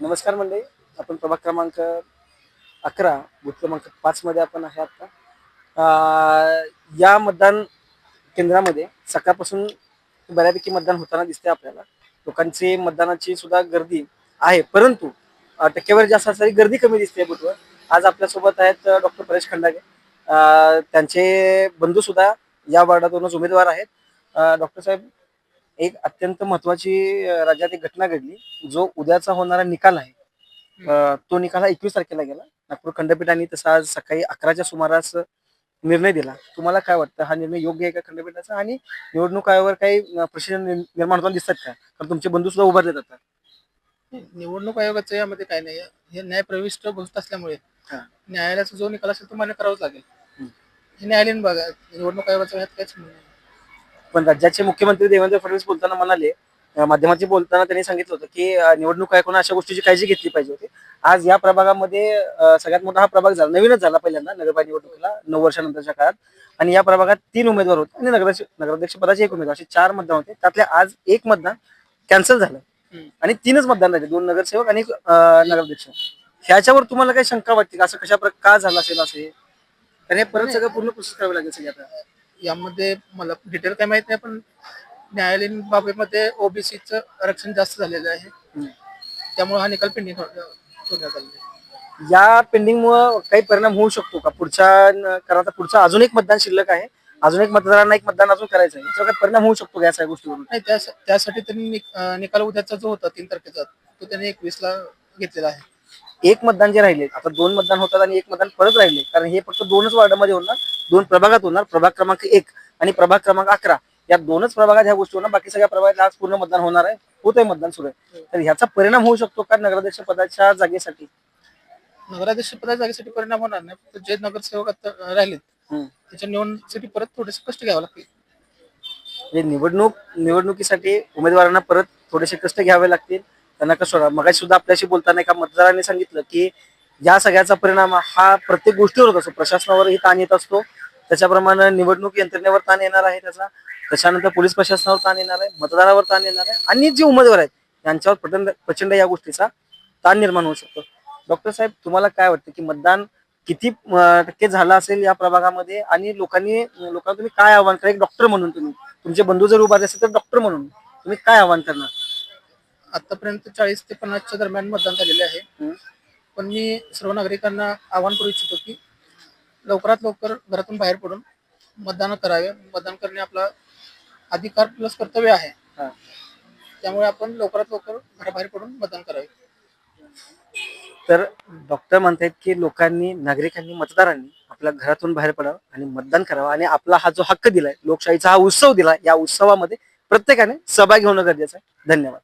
नमस्कार मंडळी. आपण प्रभाग क्रमांक अकरा बूथ क्रमांक पाच मध्ये आपण आहे आता. या मतदान केंद्रामध्ये सकाळपासून बऱ्यापैकी मतदान होताना दिसते आपल्याला. लोकांची मतदानाची सुद्धा गर्दी आहे परंतु टक्केवारी जास्त असणारी गर्दी कमी दिसते बुथवर. आज आपल्यासोबत आहेत डॉक्टर परेश खंडागे. त्यांचे बंधू सुद्धा या वार्डातूनच उमेदवार आहेत. डॉक्टर साहेब एक अत्यंत महत्वाची राज्यात एक घटना घडली. जो उद्याचा होणारा निकाल आहे तो निकाल हा एकवीस तारखेला गेला. नागपूर खंडपीठाने तसा आज सकाळी अकराच्या सुमारास निर्णय दिला. तुम्हाला काय वाटतं? हा निर्णय योग्य आहे का खंडपीठाचा? आणि निवडणूक आयोगावर काही निर्- निर्माण होताना दिसतात का? कारण तुमचे बंधू सुद्धा उभारले जातात. निवडणूक आयोगाचं यामध्ये काय नाही. हे न्यायप्रविष्ट गोष्ट असल्यामुळे. न्यायालयाचा जो निकाल असेल तो मान्य करावाच लागेल. हे न्यायालयीन बघा निवडणूक आयोगाचं ह्यात काहीच नाही. पण राज्याचे मुख्यमंत्री देवेंद्र फडणवीस बोलताना म्हणाले अं, माध्यमांशी बोलताना त्यांनी सांगितलं होतं की निवडणूक आयोगाने अशा गोष्टीची काळजी घेतली पाहिजे होती. आज या प्रभागामध्ये सगळ्यात मोठा हा प्रभाग झाला नवीनच झाला पहिल्यांदा नगरपालिका निवडणुकीला नऊ वर्षानंतरच्या काळात. आणि या प्रभागात तीन उमेदवार होते आणि नगराध्यक्ष नगराध्यक्ष पदाचे एक उमेदवार असे चार मतदान होते. त्यातले आज एक मतदान कॅन्सल झालं. आणि तीनच मतदान राहिले दोन नगरसेवक आणि नगराध्यक्ष. ह्याच्यावर तुम्हाला काही शंका वाटते का? असं कशा प्रकार का झालं असेल असे? हे परत सगळं पूर्ण प्रोसेस करावी लागेल सगळी आता. यामध्ये मला डिटेल काय माहीत नाही पण न्यायालयीन बाबीमध्ये ओबीसीचं आरक्षण जास्त झालेलं आहे. त्यामुळे हा निकाल पेंडिंग ठेवण्यात आलेला आहे. या पेंडिंग मुळे काही परिणाम होऊ शकतो का? पुढच्या कारण आता पुढचं अजून एक मतदान शिल्लक आहे. अजून एक मतदारांना एक मतदान अजून करायचं आहे काही परिणाम होऊ शकतो का या सगळ्या गोष्टीवरून? नाही त्या त्यासाठी त्यांनी निक- अं, निकाल उद्याचा जो होता तीन तारखेचा तो त्यांनी एकवीस ला घेतलेला आहे. एक मतदान जे राहिले आता दोन मतदान होतात आणि एक मतदान परत राहिले. कारण हे फक्त दोनच वार्डामध्ये होणार. दोन प्रभागात होणार. प्रभाग क्रमांक एक आणि प्रभाग क्रमांक अकरा. या दोनच प्रभागात ह्या गोष्टी होणार बाकी सगळ्या प्रभागात आज पूर्ण मतदान होणार आहे. होत आहे मतदान सुरू आहे. तर ह्याचा परिणाम होऊ शकतो का नगराध्यक्ष पदाच्या जागेसाठी? नगराध्यक्ष पदाच्या जागेसाठी परिणाम होणार नाही. फक्त जे नगरसेवक आता राहिलेत. त्याच्या निवडणुकीसाठी परत थोडेसे कष्ट घ्यावं लागतील. म्हणजे निवडणूक निवडणुकीसाठी उमेदवारांना परत थोडेसे कष्ट घ्यावे लागतील. त्यांना कसं मगाशी सुद्धा आपल्याशी बोलताना एका मतदारांनी सांगितलं की या सगळ्याचा परिणाम हा प्रत्येक गोष्टीवर होत असतो. प्रशासनावरही ताण येत असतो. त्याच्याप्रमाणे निवडणूक यंत्रणेवर ताण येणार आहे त्याचा. त्याच्यानंतर पोलीस प्रशासनावर ताण येणार आहे मतदारावर ताण येणार आहे आणि जे उमेदवार आहेत यांच्यावर प्रचंड प्रचंड या गोष्टीचा ताण निर्माण होऊ शकतो. डॉक्टर साहेब तुम्हाला काय वाटतं की मतदान किती टक्के झालं असेल या प्रभागामध्ये? आणि लोकांनी लोकांना तुम्ही काय आव्हान करा? एक डॉक्टर म्हणून तुम्ही. तुमचे बंधू जर उभारले असेल तर डॉक्टर म्हणून तुम्ही काय आव्हान करणार? आतापर्यंत चाळीस ते पन्नासच्या दरम्यान मतदान झालेले आहे. पण मी सर्व नागरिकांना आवाहन करू इच्छितो की लवकरात लवकर घरातून बाहेर पडून मतदान करावे. मतदान करणे आपला अधिकार प्लस कर्तव्य आहे. हा. त्यामुळे आपण लवकरात लवकर घराबाहेर पडून मतदान करावे. तर डॉक्टर म्हणतायत की लोकांनी नागरिकांनी मतदारांनी आपल्या घरातून बाहेर पडावं आणि मतदान करावं. आणि आपला हा जो हक्क दिलाय लोकशाहीचा हा उत्सव दिला या उत्सवामध्ये प्रत्येकाने सहभागी होणं गरजेचं आहे. धन्यवाद.